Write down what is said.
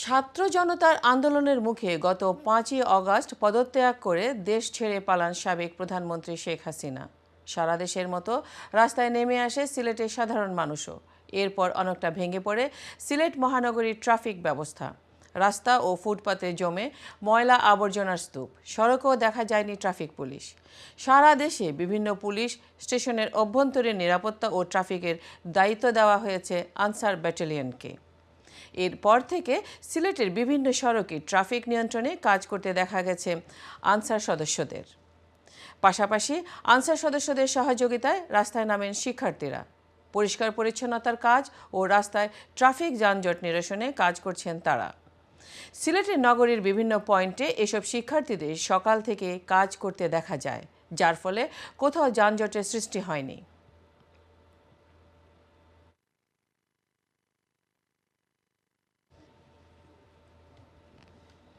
ছাত্র জনতার আন্দোলনের মুখে গত পাঁচই অগাস্ট পদত্যাগ করে দেশ ছেড়ে পালান সাবেক প্রধানমন্ত্রী শেখ হাসিনা। সারা দেশের মতো রাস্তায় নেমে আসে সিলেটের সাধারণ মানুষও। এরপর অনেকটা ভেঙে পড়ে সিলেট মহানগরীর ট্রাফিক ব্যবস্থা। রাস্তা ও ফুটপাতে জমে ময়লা আবর্জনার স্তূপ। সড়কেও দেখা যায়নি ট্রাফিক পুলিশ। সারা দেশে বিভিন্ন পুলিশ স্টেশনের অভ্যন্তরীণ নিরাপত্তা ও ট্রাফিকের দায়িত্ব দেওয়া হয়েছে আনসার ব্যাটালিয়নকে। এরপর থেকে সিলেটের বিভিন্ন সড়কে ট্রাফিক নিয়ন্ত্রণে কাজ করতে দেখা গেছে আনসার সদস্যদের। পাশাপাশি আনসার সদস্যদের সহযোগিতায় রাস্তায় নামেন শিক্ষার্থীরা। পরিষ্কার পরিচ্ছন্নতার কাজ ও রাস্তায় ট্রাফিক যানজট নিরসনে কাজ করছেন তারা। সিলেটের নগরীর বিভিন্ন পয়েন্টে এসব শিক্ষার্থীদের সকাল থেকে কাজ করতে দেখা যায়, যার ফলে কোথাও যানজটের সৃষ্টি হয়নি।